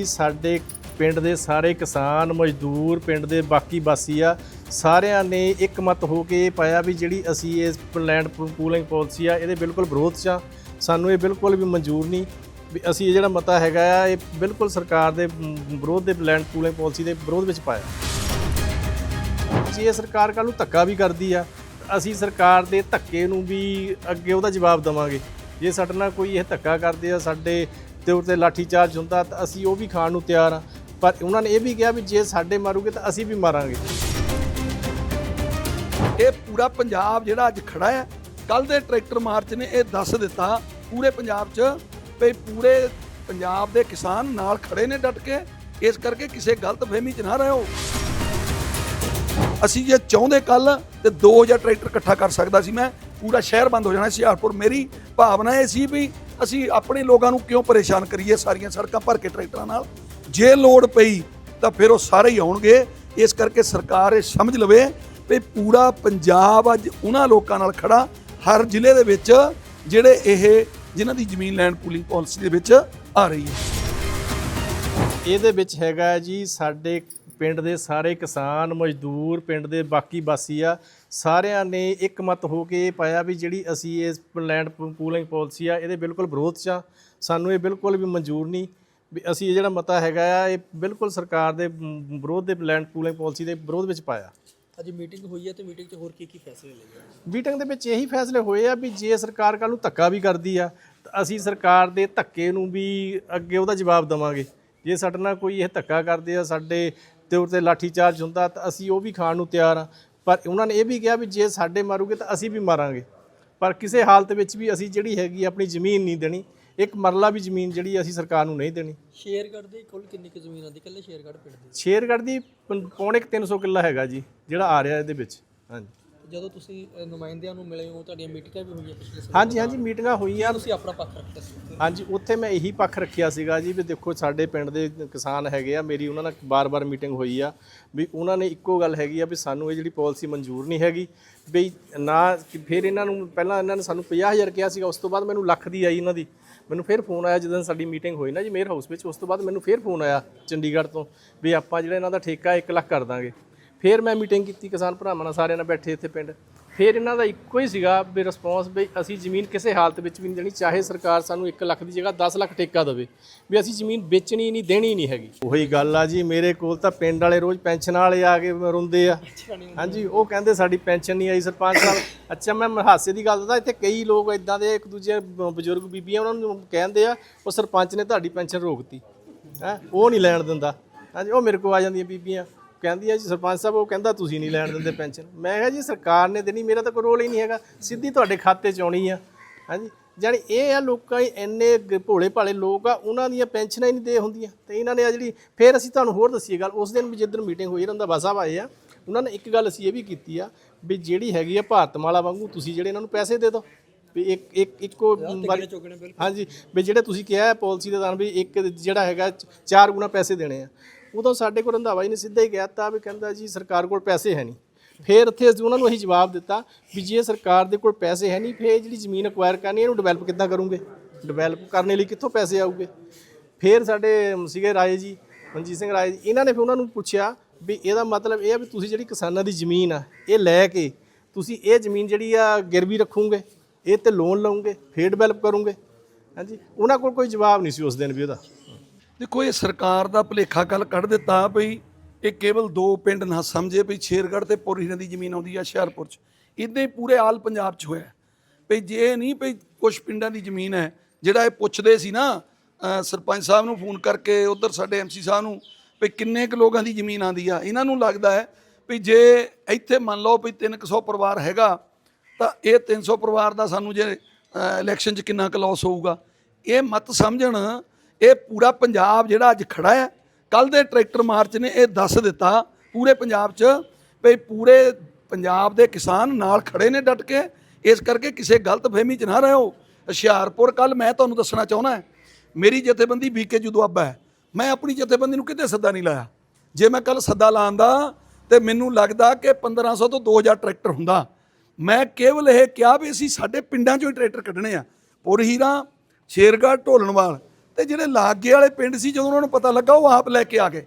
ਸਾਡੇ ਪਿੰਡ ਦੇ ਸਾਰੇ ਕਿਸਾਨ, ਮਜ਼ਦੂਰ, ਪਿੰਡ ਦੇ ਬਾਕੀ ਵਾਸੀ ਆ, ਸਾਰਿਆਂ ਨੇ ਇੱਕ ਮਤ ਹੋ ਕੇ ਇਹ ਪਾਇਆ ਵੀ ਜਿਹੜੀ ਅਸੀਂ ਇਸ ਲੈਂਡ ਪੂਲਿੰਗ ਪਾਲਿਸੀ ਆ, ਇਹਦੇ ਬਿਲਕੁਲ ਵਿਰੋਧ 'ਚ ਆ। ਸਾਨੂੰ ਇਹ ਬਿਲਕੁਲ ਵੀ ਮਨਜ਼ੂਰ ਨਹੀਂ ਵੀ ਅਸੀਂ ਇਹ ਜਿਹੜਾ ਮਤਾ ਹੈਗਾ ਆ, ਇਹ ਬਿਲਕੁਲ ਸਰਕਾਰ ਦੇ ਵਿਰੋਧ ਦੇ ਲੈਂਡ ਪੂਲਿੰਗ ਪਾਲਿਸੀ ਦੇ ਵਿਰੋਧ ਵਿੱਚ ਪਾਇਆ। ਜੇ ਸਰਕਾਰ ਕੱਲ ਨੂੰ ਧੱਕਾ ਵੀ ਕਰਦੀ ਆ ਤਾਂ ਅਸੀਂ ਸਰਕਾਰ ਦੇ ਧੱਕੇ ਨੂੰ ਵੀ ਅੱਗੇ ਉਹਦਾ ਜਵਾਬ ਦੇਵਾਂਗੇ। ਜੇ ਸਾਡੇ ਨਾਲ ਕੋਈ ਇਹ ਧੱਕਾ ਕਰਦੇ ਆ, ਸਾਡੇ ਤੇ ਉੱਤੇ ਲਾਠੀ ਚਾਰਜ ਹੁੰਦਾ ਤਾਂ ਅਸੀਂ ਉਹ ਵੀ ਖਾਣ ਨੂੰ ਤਿਆਰ ਆ ਪਰ ਉਹਨਾਂ ਨੇ ਇਹ ਵੀ ਕਿਹਾ ਵੀ ਜੇ ਸਾਡੇ ਮਾਰੂਗੇ ਤਾਂ ਅਸੀਂ ਵੀ ਮਾਰਾਂਗੇ। ਇਹ ਪੂਰਾ ਪੰਜਾਬ ਜਿਹੜਾ ਅੱਜ ਖੜਾ ਹੈ ਕੱਲ ਦੇ ਟਰੈਕਟਰ ਮਾਰਚ ਨੇ ਇਹ ਦੱਸ ਦਿੱਤਾ, ਪੂਰੇ ਪੰਜਾਬ 'ਚ ਵੀ ਪੂਰੇ ਪੰਜਾਬ ਦੇ ਕਿਸਾਨ ਨਾਲ ਖੜੇ ਨੇ ਡਟ ਕੇ, ਇਸ ਕਰਕੇ ਕਿਸੇ ਗਲਤ ਫਹਿਮੀ 'ਚ ਨਾ ਰਹੋ। ਅਸੀਂ ਜੇ ਚਾਹੁੰਦੇ ਕੱਲ ਤੇ 2000 ਟਰੈਕਟਰ ਇਕੱਠਾ ਕਰ ਸਕਦਾ ਸੀ ਮੈਂ, ਪੂਰਾ ਸ਼ਹਿਰ ਬੰਦ ਹੋ ਜਾਣਾ ਸੀ, ਹੁਸ਼ਿਆਰਪੁਰ ਮੇਰੀ ਭਾਵਨਾ ਇਹ ਸੀ ਵੀ ਅਸੀਂ ਆਪਣੇ ਲੋਕਾਂ ਨੂੰ ਕਿਉਂ ਪਰੇਸ਼ਾਨ ਕਰੀਏ ਸਾਰੀਆਂ ਸੜਕਾਂ ਭਰ ਕੇ ਟਰੈਕਟਰਾਂ ਨਾਲ? ਜੇ ਲੋੜ ਪਈ ਤਾਂ ਫਿਰ ਉਹ ਸਾਰੇ ਹੀ ਆਉਣਗੇ। ਇਸ ਕਰਕੇ ਸਰਕਾਰ ਇਹ ਸਮਝ ਲਵੇ ਵੀ ਪੂਰਾ ਪੰਜਾਬ ਅੱਜ ਉਹਨਾਂ ਲੋਕਾਂ ਨਾਲ ਖੜਾ। ਹਰ ਜ਼ਿਲ੍ਹੇ ਦੇ ਵਿੱਚ ਜਿਹੜੇ ਇਹ ਜਿਨ੍ਹਾਂ ਦੀ ਜ਼ਮੀਨ ਲੈਂਡ ਪੂਲਿੰਗ ਪਾਲਿਸੀ ਦੇ ਵਿੱਚ ਆ ਰਹੀ ਹੈ। ਇਹਦੇ ਵਿੱਚ ਹੈਗਾ ਜੀ ਸਾਡੇ ਪਿੰਡ ਦੇ ਸਾਰੇ ਕਿਸਾਨ, ਮਜ਼ਦੂਰ, ਪਿੰਡ ਦੇ ਬਾਕੀ ਵਾਸੀ ਆ। ਸਾਰਿਆਂ ਨੇ ਇੱਕ ਮਤ ਹੋ ਕੇ ਇਹ ਪਾਇਆ ਵੀ ਜਿਹੜੀ ਅਸੀਂ ਇਸ ਲੈਂਡ ਪੂਲਿੰਗ ਪਾਲਿਸੀ ਆ ਇਹਦੇ ਬਿਲਕੁਲ ਵਿਰੋਧ 'ਚ ਆ। ਸਾਨੂੰ ਇਹ ਬਿਲਕੁਲ ਵੀ ਮਨਜ਼ੂਰ ਨਹੀਂ ਵੀ ਅਸੀਂ ਇਹ ਜਿਹੜਾ ਮਤਾ ਹੈਗਾ ਆ ਇਹ ਬਿਲਕੁਲ ਸਰਕਾਰ ਦੇ ਵਿਰੋਧ ਦੇ ਲੈਂਡ ਪੂਲਿੰਗ ਪਾਲਿਸੀ ਦੇ ਵਿਰੋਧ ਵਿੱਚ ਪਾਇਆ। ਅੱਜ ਮੀਟਿੰਗ ਹੋਈ ਹੈ ਤੇ ਮੀਟਿੰਗ 'ਚ ਹੋਰ ਕੀ ਕੀ ਫੈਸਲੇ ਲਏ ਗਏ? ਮੀਟਿੰਗ ਦੇ ਵਿੱਚ ਇਹੀ ਫੈਸਲੇ ਹੋਏ ਆ ਵੀ ਜੇ ਸਰਕਾਰ ਕੱਲ ਨੂੰ ਧੱਕਾ ਵੀ ਕਰਦੀ ਆ ਤਾਂ ਅਸੀਂ ਸਰਕਾਰ ਦੇ ਧੱਕੇ ਨੂੰ ਵੀ ਅੱਗੇ ਉਹਦਾ ਜਵਾਬ ਦੇਵਾਂਗੇ। ਜੇ ਸਾਡੇ ਨਾਲ ਕੋਈ ਇਹ ਧੱਕਾ ਕਰਦੇ ਆ ਸਾਡੇ ਤੇ ਉੱਤੇ ਲਾਠੀ ਚਾਰਜ ਹੁੰਦਾ ਤਾਂ ਅਸੀਂ ਉਹ ਵੀ ਖਾਣ ਨੂੰ ਤਿਆਰ ਆ। ਪਰ ਉਹਨਾਂ ਨੇ ਇਹ ਵੀ ਕਿਹਾ ਵੀ ਜੇ ਸਾਡੇ ਮਾਰੂਗੇ ਤਾਂ ਅਸੀਂ ਵੀ ਮਾਰਾਂਗੇ। ਪਰ ਕਿਸੇ ਹਾਲਤ ਵਿੱਚ ਵੀ ਅਸੀਂ ਜਿਹੜੀ ਹੈਗੀ ਆਪਣੀ ਜ਼ਮੀਨ ਨਹੀਂ ਦੇਣੀ। ਇੱਕ ਮਰਲਾ ਵੀ ਜ਼ਮੀਨ ਜਿਹੜੀ ਅਸੀਂ ਸਰਕਾਰ ਨੂੰ ਨਹੀਂ ਦੇਣੀ। ਸ਼ੇਅਰਗੜ੍ਹ ਦੇ ਕੁੱਲ ਕਿੰਨੀ ਕੁ ਜ਼ਮੀਨ ਆਉਂਦੀ? ਕੱਲੇ ਸ਼ੇਅਰਗੜ੍ਹ ਪਿੰਡ ਦੀ? ਸ਼ੇਰਗੜ੍ਹ ਦੀ ਪੌਣੇ ਕੁ 300 ਕਿੱਲਾ ਹੈਗਾ ਜੀ ਜਿਹੜਾ ਆ ਰਿਹਾ ਇਹਦੇ ਵਿੱਚ। ਹਾਂਜੀ। ਜਦੋਂ ਤੁਸੀਂ ਅ, ਨੁਮਾਇੰਦਿਆਂ ਨੂੰ ਮਿਲੇ ਹੋ ਤੁਹਾਡੀਆਂ ਮੀਟਿੰਗਾਂ ਵੀ ਹੋਈਆਂ ਪਿਛਲੇ ਹਾਂਜੀ ਹਾਂਜੀ ਮੀਟਿੰਗਾਂ ਹੋਈਆਂ। ਤੁਸੀਂ ਆਪਣਾ ਪੱਖ ਰੱਖਿਆ ਸੀ ਹਾਂਜੀ ਉੱਥੇ ਮੈਂ ਇਹੀ ਪੱਖ ਰੱਖਿਆ ਸੀਗਾ ਜੀ ਵੀ ਦੇਖੋ ਸਾਡੇ ਪਿੰਡ ਦੇ ਕਿਸਾਨ ਹੈਗੇ ਆ ਮੇਰੀ ਉਹਨਾਂ ਨਾਲ ਬਾਰ-ਬਾਰ ਮੀਟਿੰਗ ਹੋਈ ਆ ਵੀ ਉਹਨਾਂ ਨੇ ਇੱਕੋ ਗੱਲ ਹੈਗੀ ਆ ਵੀ ਸਾਨੂੰ ਇਹ ਜਿਹੜੀ ਪਾਲਿਸੀ ਮਨਜ਼ੂਰ ਨਹੀਂ ਹੈਗੀ ਵੀ ਨਾ ਕਿ ਫਿਰ ਇਹਨਾਂ ਨੂੰ ਪਹਿਲਾਂ ਇਹਨਾਂ ਨੇ ਸਾਨੂੰ 50000 ਕਿਹਾ ਸੀਗਾ ਉਸ ਤੋਂ ਬਾਅਦ ਮੈਨੂੰ ਲੱਖ ਦੀ ਆਈ ਇਹਨਾਂ ਦੀ। ਮੈਨੂੰ ਫਿਰ ਫੋਨ ਆਇਆ ਜਦੋਂ ਸਾਡੀ ਮੀਟਿੰਗ ਹੋਈ ਨਾ ਜੀ ਮੇਅਰ ਹਾਊਸ ਵਿੱਚ ਉਸ ਤੋਂ ਬਾਅਦ ਮੈਨੂੰ ਫਿਰ ਫੋਨ ਆਇਆ ਚੰਡੀਗੜ੍ਹ ਤੋਂ ਵੀ ਆਪਾਂ ਜਿਹੜਾ ਇਹਨਾਂ ਦਾ ਠੇਕਾ 1 ਲੱਖ ਕਰ ਦਾਂਗੇ। ਫਿਰ ਮੈਂ ਮੀਟਿੰਗ ਕੀਤੀ ਕਿਸਾਨ ਭਰਾਵਾਂ ਨਾਲ, ਸਾਰਿਆਂ ਨਾਲ ਬੈਠੇ ਇੱਥੇ ਪਿੰਡ। ਫਿਰ ਇਹਨਾਂ ਦਾ ਇੱਕੋ ਹੀ ਸੀਗਾ ਵੀ ਰਿਸਪੌਂਸ ਵੀ ਅਸੀਂ ਜ਼ਮੀਨ ਕਿਸੇ ਹਾਲਤ ਵਿੱਚ ਵੀ ਨਹੀਂ ਦੇਣੀ, ਚਾਹੇ ਸਰਕਾਰ ਸਾਨੂੰ 1 ਲੱਖ ਦੀ ਜਗ੍ਹਾ 10 ਲੱਖ ਠੇਕਾ ਦੇਵੇ, ਵੀ ਅਸੀਂ ਜ਼ਮੀਨ ਵੇਚਣੀ ਨਹੀਂ, ਦੇਣੀ ਨਹੀਂ ਹੈਗੀ। ਉਹੀ ਗੱਲ ਆ ਜੀ, ਮੇਰੇ ਕੋਲ ਤਾਂ ਪਿੰਡ ਵਾਲੇ ਰੋਜ਼ ਪੈਨਸ਼ਨ ਵਾਲੇ ਆ ਕੇ ਰੋਂਦੇ ਆ। ਹਾਂਜੀ, ਉਹ ਕਹਿੰਦੇ ਸਾਡੀ ਪੈਨਸ਼ਨ ਨਹੀਂ ਆਈ ਸਰਪੰਚ ਸਾਹਿਬ। ਅੱਛਾ, ਮੈਂ ਹਾਸੇ ਦੀ ਗੱਲ ਦੱਸਦਾ, ਇੱਥੇ ਕਈ ਲੋਕ ਇਦਾਂ ਦੇ, ਇੱਕ ਦੂਜੇ ਬਜ਼ੁਰਗ ਬੀਬੀਆਂ ਉਹਨਾਂ ਨੂੰ ਕਹਿੰਦੇ ਆ, ਉਹ ਸਰਪੰਚ ਨੇ ਤੁਹਾਡੀ ਪੈਨਸ਼ਨ ਰੋਕਤੀ। ਹੈ, ਉਹ ਨਹੀਂ ਲੈਣ ਦਿੰਦਾ। ਹਾਂਜੀ, ਉਹ ਮੇਰੇ ਕੋਲ ਆ ਜਾਂਦੀਆਂ ਬੀਬੀਆਂ। ਕਹਿੰਦੀ ਆ ਜੀ ਸਰਪੰਚ ਸਾਹਿਬ ਉਹ ਕਹਿੰਦਾ ਤੁਸੀਂ ਨਹੀਂ ਲੈਣ ਦਿੰਦੇ ਪੈਨਸ਼ਨ। ਮੈਂ ਕਿਹਾ ਜੀ ਸਰਕਾਰ ਨੇ ਦੇਣੀ ਮੇਰਾ ਤਾਂ ਕੋਈ ਰੋਲ ਹੀ ਨਹੀਂ ਹੈਗਾ। ਸਿੱਧੀ ਤੁਹਾਡੇ ਖਾਤੇ 'ਚ ਆਉਣੀ ਆ। ਹਾਂਜੀ। ਜਾਣੀ ਇਹ ਆ ਲੋਕਾਂ ਹੀ ਇੰਨੇ ਭੋਲੇ ਭਾਲੇ ਲੋਕ ਆ ਉਹਨਾਂ ਦੀਆਂ ਪੈਨਸ਼ਨਾਂ ਹੀ ਨਹੀਂ ਦੇ ਹੁੰਦੀਆਂ। ਤੇ ਇਹਨਾਂ ਨੇ ਆ ਜਿਹੜੀ ਫਿਰ ਅਸੀਂ ਤੁਹਾਨੂੰ ਹੋਰ ਦੱਸੀਏ ਗੱਲ ਉਸ ਦਿਨ ਵੀ ਜਿੱਦਣ ਮੀਟਿੰਗ ਹੋਈ ਰੰਦਾ ਸਾਹਿਬ ਆਏ ਆ ਉਹਨਾਂ ਨੇ ਇੱਕ ਗੱਲ ਅਸੀਂ ਇਹ ਵੀ ਕੀਤੀ ਆ ਵੀ ਜਿਹੜੀ ਹੈਗੀ ਆ ਭਾਰਤਮਾਲਾ ਵਾਂਗੂ ਤੁਸੀਂ ਜਿਹੜੇ ਇਹਨਾਂ ਨੂੰ ਪੈਸੇ ਦੇ ਦਿਓ। ਵੀ ਇੱਕ ਇੱਕ ਇੱਕੋ ਹਾਂਜੀ। ਵੀ ਜਿਹੜੇ ਤੁਸੀਂ ਕਿਹਾ ਪਾਲਿਸੀ ਦੇ ਦਾਨ ਵੀ ਇੱਕ ਜਿਹੜਾ ਹੈਗਾ ਚਾਰ ਗੁਣਾ ਪੈਸੇ ਦੇਣੇ ਆ। ਉਦੋਂ ਸਾਡੇ ਕੋਲ ਰੰਧਾਵਾ ਜੀ ਨੇ ਸਿੱਧਾ ਹੀ ਕਹਿਤਾ ਵੀ ਕਹਿੰਦਾ ਜੀ ਸਰਕਾਰ ਕੋਲ ਪੈਸੇ ਹੈ ਨਹੀਂ। ਫਿਰ ਇੱਥੇ ਅਸੀਂ ਉਹਨਾਂ ਨੂੰ ਇਹੀ ਜਵਾਬ ਦਿੱਤਾ ਵੀ ਜੇ ਸਰਕਾਰ ਦੇ ਕੋਲ ਪੈਸੇ ਹੈ ਨਹੀਂ, ਫਿਰ ਇਹ ਜਿਹੜੀ ਜ਼ਮੀਨ ਅਕਵਾਇਰ ਕਰਨੀ ਇਹਨੂੰ ਡਿਵੈਲਪ ਕਿੱਦਾਂ ਕਰੋਗੇ? ਡਿਵੈਲਪ ਕਰਨ ਲਈ ਕਿੱਥੋਂ ਪੈਸੇ ਆਉਗੇ ਫਿਰ ਸਾਡੇ ਸੀਗੇ ਰਾਏ ਜੀ, ਮਨਜੀਤ ਸਿੰਘ ਰਾਏ ਜੀ, ਇਹਨਾਂ ਨੇ ਫਿਰ ਉਹਨਾਂ ਨੂੰ ਪੁੱਛਿਆ ਵੀ ਇਹਦਾ ਮਤਲਬ ਇਹ ਆ ਵੀ ਤੁਸੀਂ ਜਿਹੜੀ ਕਿਸਾਨਾਂ ਦੀ ਜ਼ਮੀਨ ਆ, ਇਹ ਲੈ ਕੇ ਤੁਸੀਂ ਇਹ ਜ਼ਮੀਨ ਜਿਹੜੀ ਆ ਗਿਰਵੀ ਰੱਖੋਗੇ, ਇਹ ਤੇ ਲੋਨ ਲਓਗੇ, ਫੇਰ ਡਿਵੈਲਪ ਕਰੋਗੇ। ਹਾਂਜੀ, ਉਹਨਾਂ ਕੋਲ ਕੋਈ ਜਵਾਬ ਨਹੀਂ ਸੀ ਉਸ ਦਿਨ ਵੀ ਉਹਦਾ। ਦੇਖੋ, ਇਹ ਸਰਕਾਰ ਦਾ ਭਲੇਖਾ ਕੱਲ ਕੱਢ ਦਿੱਤਾ ਭਈ ਇਹ ਕੇਵਲ ਦੋ ਪਿੰਡ ਨਾ ਸਮਝੇ ਭਈ ਸ਼ੇਰਗੜ੍ਹ ਤੇ ਪੁਰੀਆਂ ਦੀ ਜ਼ਮੀਨ ਆਉਂਦੀ ਆ ਹੁਸ਼ਿਆਰਪੁਰ 'ਚ। ਇਦਾਂ ਹੀ ਪੂਰੇ ਆਲ ਪੰਜਾਬ 'ਚ ਹੋਇਆ। ਭਈ ਜੇ ਨਹੀਂ ਭਈ ਕੁਝ ਪਿੰਡਾਂ ਦੀ ਜ਼ਮੀਨ ਹੈ, ਜਿਹੜਾ ਇਹ ਪੁੱਛਦੇ ਸੀ ਨਾ ਸਰਪੰਚ ਸਾਹਿਬ ਨੂੰ ਫੋਨ ਕਰਕੇ, ਉਧਰ ਸਾਡੇ ਐਮਸੀ ਸਾਹਿਬ ਨੂੰ ਭਈ ਕਿੰਨੇ ਕੁ ਲੋਕਾਂ ਦੀ ਜ਼ਮੀਨ ਆਂਦੀ ਆ? ਇਹਨਾਂ ਨੂੰ ਲੱਗਦਾ ਹੈ ਭਈ ਜੇ ਇੱਥੇ ਮੰਨ ਲਓ ਭਈ 300 ਪਰਿਵਾਰ ਹੈਗਾ, ਤਾਂ ਇਹ 300 ਪਰਿਵਾਰ ਦਾ ਸਾਨੂੰ ਜੇ ਇਲੈਕਸ਼ਨ 'ਚ ਕਿੰਨਾ ਕੁ ਲਾਸ ਹੋਊਗਾ? ਇਹ ਮਤ ਸਮਝਣ ਇਹ ਪੂਰਾ ਪੰਜਾਬ ਜਿਹੜਾ ਅੱਜ ਖੜਾ ਹੈ। ਕੱਲ ਦੇ ਟਰੈਕਟਰ ਮਾਰਚ ਨੇ ਇਹ ਦੱਸ ਦਿੱਤਾ, ਪੂਰੇ ਪੰਜਾਬ 'ਚ ਵੀ ਪੂਰੇ ਪੰਜਾਬ ਦੇ ਕਿਸਾਨ ਨਾਲ ਖੜੇ ਨੇ ਡਟ ਕੇ। ਇਸ ਕਰਕੇ ਕਿਸੇ ਗਲਤ ਫਹਿਮੀ 'ਚ ਨਾ ਰਹੋ। ਹੁਸ਼ਿਆਰਪੁਰ, ਕੱਲ ਮੈਂ ਤੁਹਾਨੂੰ ਦੱਸਣਾ ਚਾਹੁੰਦਾ ਮੇਰੀ ਜਥੇਬੰਦੀ ਬੀਕੇ ਜੁਦਵਾਬਾ ਹੈ। ਮੈਂ ਆਪਣੀ ਜਥੇਬੰਦੀ ਨੂੰ ਕਿਤੇ ਸੱਦਾ ਨਹੀਂ ਲਾਇਆ। ਜੇ ਮੈਂ ਕੱਲ ਸੱਦਾ ਲਾਉਂਦਾ ਤੇ ਮੈਨੂੰ ਲੱਗਦਾ ਕਿ 1500 ਤੋਂ 2000 ਟਰੈਕਟਰ ਹੁੰਦਾ। ਮੈਂ ਕੇਵਲ ਇਹ ਕਿਹਾ ਵੀ ਅਸੀਂ ਸਾਡੇ ਪਿੰਡਾਂ ਚੋਂ ਹੀ ਟਰੈਕਟਰ ਕੱਢਣੇ ਆ। ਪੁਰ ਹੀਰਾ ਸ਼ੇਰਗੜ੍ਹ ਢੋਲਣਵਾਲ ਤੇ ਜਿਹੜੇ ਲਾਗੇ ਵਾਲੇ ਪਿੰਡ ਸੀ ਜਦੋਂ ਉਹਨਾਂ ਨੂੰ ਪਤਾ ਲੱਗਾ, ਉਹ ਆਪ ਲੈ ਕੇ ਆ ਗਏ।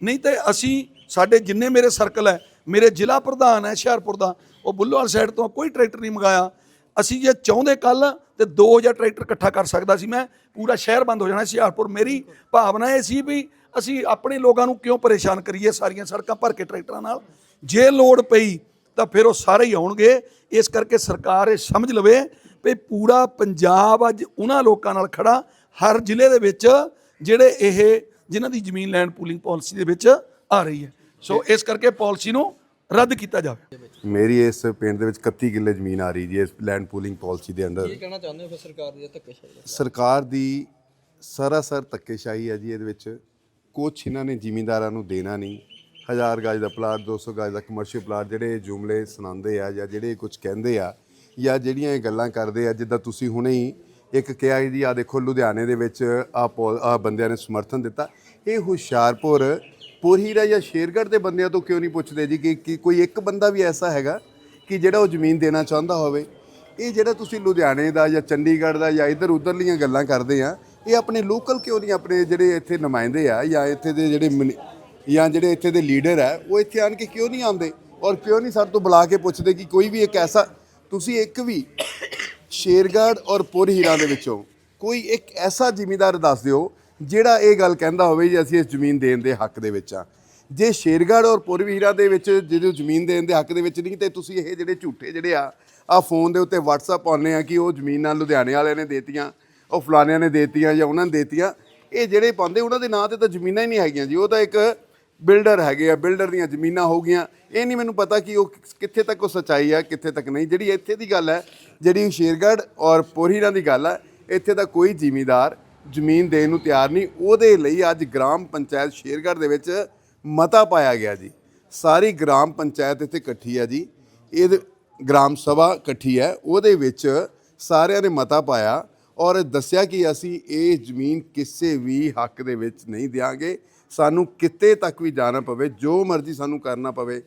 ਨਹੀਂ ਤੇ ਅਸੀਂ ਸਾਡੇ ਜਿੰਨੇ ਮੇਰੇ ਸਰਕਲ ਹੈ, ਮੇਰੇ ਜ਼ਿਲ੍ਹਾ ਪ੍ਰਧਾਨ ਹੈ ਹੁਸ਼ਿਆਰਪੁਰ ਦਾ, ਉਹ ਬੁੱਲੋਵਾਲ ਸਾਈਡ ਤੋਂ ਕੋਈ ਟਰੈਕਟਰ ਨਹੀਂ ਮੰਗਾਇਆ। ਅਸੀਂ ਜੇ ਚਾਹੁੰਦੇ ਕੱਲ ਤੇ ਦੋ ਜਾਂ ਟਰੈਕਟਰ ਇਕੱਠਾ ਕਰ ਸਕਦਾ ਸੀ। ਮੈਂ ਪੂਰਾ ਸ਼ਹਿਰ ਬੰਦ ਹੋ ਜਾਣਾ ਹੁਸ਼ਿਆਰਪੁਰ। ਮੇਰੀ ਭਾਵਨਾ ਇਹ ਸੀ ਵੀ ਅਸੀਂ ਆਪਣੇ ਲੋਕਾਂ ਨੂੰ ਕਿਉਂ ਪਰੇਸ਼ਾਨ ਕਰੀਏ ਸਾਰੀਆਂ ਸੜਕਾਂ ਭਰ ਕੇ ਟਰੈਕਟਰਾਂ ਨਾਲ? ਜੇ ਲੋੜ ਪਈ ਤਾਂ ਫਿਰ ਉਹ ਸਾਰੇ ਹੀ ਆਉਣਗੇ। ਇਸ ਕਰਕੇ ਸਰਕਾਰ ਇਹ ਸਮਝ ਲਵੇ ਵੀ ਪੂਰਾ ਪੰਜਾਬ ਅੱਜ ਉਹਨਾਂ ਲੋਕਾਂ ਨਾਲ ਖੜਾ ਹਰ ਜ਼ਿਲ੍ਹੇ ਦੇ ਵਿੱਚ ਜਿਹੜੇ ਇਹ ਜਿਨ੍ਹਾਂ ਦੀ ਜ਼ਮੀਨ ਲੈਂਡ ਪੂਲਿੰਗ ਪਾਲਿਸੀ ਦੇ ਵਿੱਚ ਆ ਰਹੀ ਹੈ। ਸੋ ਇਸ ਕਰਕੇ ਪਾਲਿਸੀ ਨੂੰ ਰੱਦ ਕੀਤਾ ਜਾਵੇ ਮੇਰੀ ਇਸ ਪਿੰਡ ਦੇ ਵਿੱਚ 31 ਕਿੱਲੇ ਜ਼ਮੀਨ ਆ ਰਹੀ ਜੀ ਇਸ ਲੈਂਡ ਪੂਲਿੰਗ ਪਾਲਿਸੀ ਦੇ ਅੰਡਰ ਕੀ ਕਹਿਣਾ ਚਾਹੁੰਦੇ ਹੋ ਫਿਰ ਸਰਕਾਰ ਦੀ ਧੱਕੇਸ਼ਾਹੀ ਸਰਕਾਰ ਦੀ ਸਰਾਸਰ ਧੱਕੇਸ਼ਾਹੀ ਹੈ ਜੀ ਇਹਦੇ ਵਿੱਚ ਕੁਛ ਇਹਨਾਂ ਨੇ ਜ਼ਿਮੀਂਦਾਰਾਂ ਨੂੰ ਦੇਣਾ ਨਹੀਂ। ਹਜ਼ਾਰ ਗਜ ਦਾ ਪਲਾਟ 200 ਗਜ ਦਾ ਕਮਰਸ਼ੀਅਲ ਪਲਾਟ ਜਿਹੜੇ ਜੁਮਲੇ ਸੁਣਾਉਂਦੇ ਆ ਜਾਂ ਜਿਹੜੇ ਕੁਝ ਕਹਿੰਦੇ ਆ ਜਾਂ ਜਿਹੜੀਆਂ ਇਹ ਗੱਲਾਂ ਕਰਦੇ ਆ ਜਿੱਦਾਂ ਤੁਸੀਂ ਹੁਣੇ ਹੀ ਇੱਕ ਕਿਹਾ ਜੀ ਆ ਦੇਖੋ ਲੁਧਿਆਣੇ ਦੇ ਵਿੱਚ ਆ ਆ ਬੰਦਿਆਂ ਨੇ ਸਮਰਥਨ ਦਿੱਤਾ। ਇਹ ਹੁਸ਼ਿਆਰਪੁਰ, ਪੁਰਹੀਰਾ ਜਾਂ ਸ਼ੇਰਗੜ੍ਹ ਦੇ ਬੰਦਿਆਂ ਤੋਂ ਕਿਉਂ ਨਹੀਂ ਪੁੱਛਦੇ ਜੀ? ਕਿ ਕਿ ਕੋਈ ਇੱਕ ਬੰਦਾ ਵੀ ਐਸਾ ਹੈਗਾ ਕਿ ਜਿਹੜਾ ਉਹ ਜ਼ਮੀਨ ਦੇਣਾ ਚਾਹੁੰਦਾ ਹੋਵੇ? ਇਹ ਜਿਹੜਾ ਤੁਸੀਂ ਲੁਧਿਆਣੇ ਦਾ ਜਾਂ ਚੰਡੀਗੜ੍ਹ ਦਾ ਜਾਂ ਇੱਧਰ ਉੱਧਰਲੀਆਂ ਗੱਲਾਂ ਕਰਦੇ ਆ, ਇਹ ਆਪਣੇ ਲੋਕਲ ਕਿਉਂ ਨਹੀਂ ਆਪਣੇ ਜਿਹੜੇ ਇੱਥੇ ਨੁਮਾਇੰਦੇ ਆ ਜਾਂ ਇੱਥੇ ਦੇ ਜਿਹੜੇ ਮਨੀ- ਜਾਂ ਜਿਹੜੇ ਇੱਥੇ ਦੇ ਲੀਡਰ ਆ, ਉਹ ਇੱਥੇ ਆਣ ਕੇ ਕਿਉਂ ਨਹੀਂ ਆਉਂਦੇ? ਔਰ ਕਿਉਂ ਨਹੀਂ ਸਾਡੇ ਤੋਂ ਬੁਲਾ ਕੇ ਪੁੱਛਦੇ ਕਿ ਕੋਈ ਵੀ ਇੱਕ ਐਸਾ, ਤੁਸੀਂ ਇੱਕ ਵੀ ਸ਼ੇਰਗੜ੍ਹ ਔਰ ਪੁਰ ਹੀਰਾ ਦੇ ਵਿੱਚੋਂ। ਕੋਈ ਇੱਕ ਐਸਾ ਜ਼ਿਮੀਂਦਾਰ ਦੱਸ ਦਿਓ, ਜਿਹੜਾ ਇਹ ਗੱਲ ਕਹਿੰਦਾ ਹੋਵੇ ਜੀ, ਅਸੀਂ ਇਸ ਜ਼ਮੀਨ ਦੇਣ ਦੇ ਹੱਕ ਦੇ ਵਿੱਚ ਆ ਜੇ ਸ਼ੇਰਗੜ੍ਹ ਔਰ ਪੁਰ ਹੀਰਾ ਦੇ ਵਿੱਚ ਜਿਹੜੇ ਜ਼ਮੀਨ ਦੇਣ ਦੇ ਹੱਕ ਦੇ ਵਿੱਚ ਨਹੀਂ, ਤੇ ਤੁਸੀਂ ਇਹ ਜਿਹੜੇ ਝੂਠੇ ਜਿਹੜੇ ਆ ਆ ਫੋਨ ਦੇ ਉੱਤੇ WhatsApp ਪਾਉਂਦੇ ਆ ਕਿ ਉਹ ਜ਼ਮੀਨਾਂ ਲੁਧਿਆਣੇ ਵਾਲਿਆਂ ਨੇ ਦੇਤੀਆਂ, ਉਹ ਫਲਾਣਿਆਂ ਨੇ ਦੇਤੀਆਂ ਜਾਂ ਉਹਨਾਂ ਨੇ ਦੇਤੀਆਂ, ਇਹ ਜਿਹੜੇ ਪਾਉਂਦੇ, ਉਹਨਾਂ ਦੇ ਨਾਂ ਤੇ ਤਾਂ ਜ਼ਮੀਨਾਂ ਹੀ ਨਹੀਂ ਹੈਗੀਆਂ ਜੀ। ਉਹ ਤਾਂ ਇੱਕ ਬਿਲਡਰ ਹੈਗੇ ਆ, ਬਿਲਡਰ ਦੀਆਂ ਜ਼ਮੀਨਾਂ ਹੋ ਗਈਆਂ। ਇਹ ਨਹੀਂ ਮੈਨੂੰ ਪਤਾ ਕਿ ਉਹ ਕਿੱਥੇ ਤੱਕ ਉਹ ਸੱਚਾਈ ਹੈ ਕਿੱਥੇ ਤੱਕ ਨਹੀਂ। ਜਿਹੜੀ ਇੱਥੇ ਦੀ ਗੱਲ ਹੈ, ਜਿਹੜੀ ਸ਼ੇਰਗੜ੍ਹ ਔਰ ਪੋਹੀਰਾਂ ਦੀ ਗੱਲ ਹੈ ਇੱਥੇ ਦਾ ਕੋਈ ਜ਼ਿਮੀਦਾਰ ਜ਼ਮੀਨ ਦੇਣ ਨੂੰ ਤਿਆਰ ਨਹੀਂ। ਉਹਦੇ ਲਈ ਅੱਜ ਗ੍ਰਾਮ ਪੰਚਾਇਤ ਸ਼ੇਰਗੜ੍ਹ ਦੇ ਵਿੱਚ ਮਤਾ ਪਾਇਆ ਗਿਆ ਜੀ। ਸਾਰੀ ਗ੍ਰਾਮ ਪੰਚਾਇਤ ਇੱਥੇ ਇਕੱਠੀ ਹੈ ਜੀ। ਇਹ ਗ੍ਰਾਮ ਸਭਾ ਇਕੱਠੀ ਹੈ। ਉਹਦੇ ਵਿੱਚ ਸਾਰਿਆਂ ਨੇ ਮਤਾ ਪਾਇਆ ਔਰ ਦੱਸਿਆ ਕਿ ਅਸੀਂ ਇਹ ਜ਼ਮੀਨ ਕਿਸੇ ਵੀ ਹੱਕ ਦੇ ਵਿੱਚ ਨਹੀਂ ਦਿਆਂਗੇ। ਸਾਨੂੰ ਕਿਤੇ ਤੱਕ ਵੀ ਜਾਣਾ ਪਵੇ ਜੋ ਮਰਜ਼ੀ ਸਾਨੂੰ ਕਰਨਾ ਪਵੇ